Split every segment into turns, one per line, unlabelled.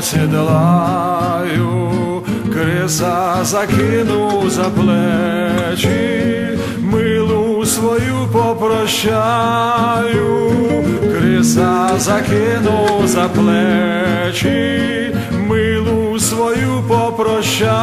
осідлаю, криса закину за плечі, милу свою попрощаю, криса закину за плечі, милу свою попрощаю,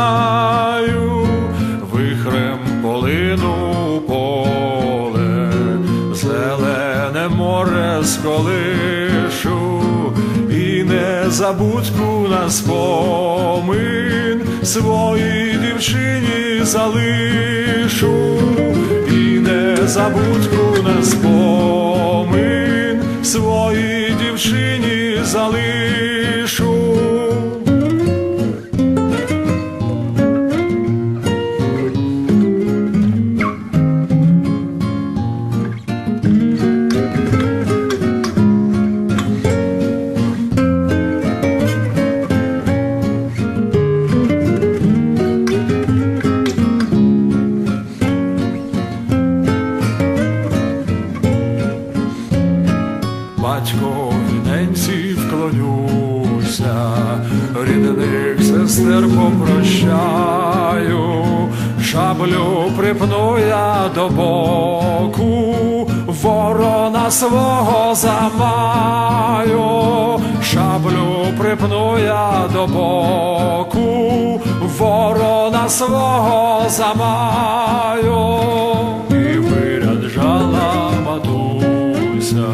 і незабудку на спомин своїй дівчині залишу, і незабудку на спомин своїй дівчині залишу. Сестер попрощаю, шаблю припну я до боку, ворона свого замаю, шаблю припну я до боку, ворона свого замаю, і виряджала матуся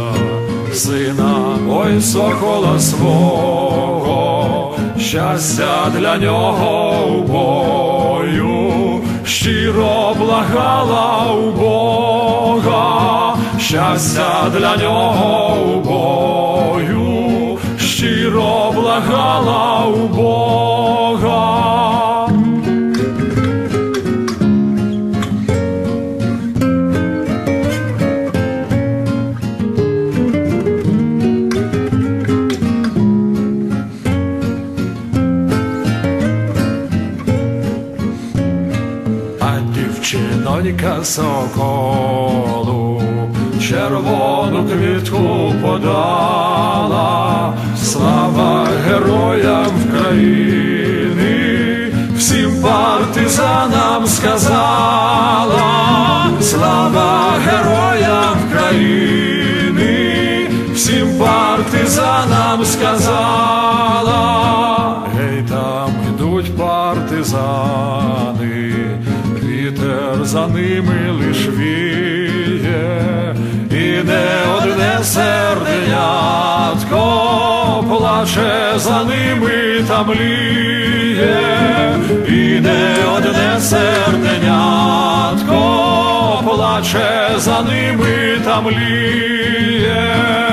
сина, ой сокола свого, щастя для нього у бою, щиро благала у Бога, щастя для нього у бою, щиро благала у Бога. Дівчинонька соколу червону квітку подала, слава героям України, всім партизанам сказала, слава героям України, всім партизанам сказала, за ними лиш віє, і не одне серденятко плаче за ними та мліє, і не одне серденятко плаче за ними та мліє.